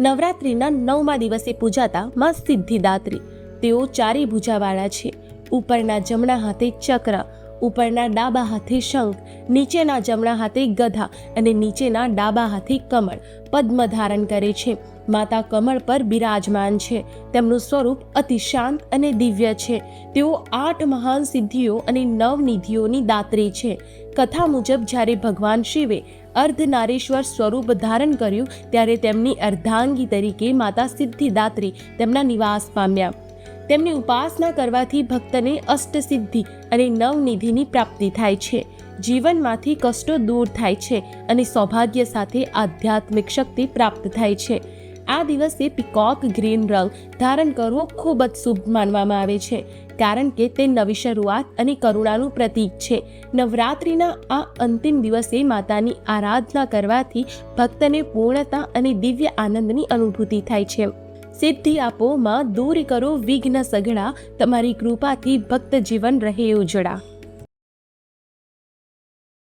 નવરાત્રિના નવમા દિવસે પૂજાતા માં સિદ્ધિદાત્રી. તેઓ ચારે ભુજાવાળા છે. ઉપરના જમણા હાથે ચક્ર, ઉપરના ડાબા હાથે શંખ, નીચેના જમણા હાથે ગધા અને નીચેના ડાબા હાથે કમળ પદ્મ ધારણ કરે છે. માતા કમળ પર બિરાજમાન છે. તેમનું સ્વરૂપ અતિ શાંત અને દિવ્ય છે. તેઓ આઠ મહાન સિદ્ધિઓ અને નવ નિધિઓની દાત્રી છે. કથા મુજબ જ્યારે ભગવાન શિવે અર્ધનારીશ્વર સ્વરૂપ ધારણ કર્યું ત્યારે તેમની અર્ધાંગી તરીકે માતા સિદ્ધિદાત્રી તેમના નિવાસ પામ્યા. તેમની ઉપાસના કરવાથી ભક્તને અષ્ટસિદ્ધિ અને નવનિધિની પ્રાપ્તિ થાય છે. જીવનમાંથી કષ્ટો દૂર થાય છે અને સૌભાગ્ય સાથે આધ્યાત્મિક શક્તિ પ્રાપ્ત થાય છે. આ દિવસે પિકોક ગ્રીન રંગ ધારણ કરવો ખૂબ જ શુભ માનવામાં આવે છે, કારણ કે તે નવી શરૂઆત અને કરુણાનું પ્રતીક છે. નવરાત્રિના આ અંતિમ દિવસે માતાની આરાધના કરવાથી ભક્તને પૂર્ણતા અને દિવ્ય આનંદની અનુભૂતિ થાય છે. સિદ્ધિ આપો માં દૂર કરો વિઘ્ન સઘળા, તમારી કૃપાથી ભક્ત જીવન રહે ઉજળા.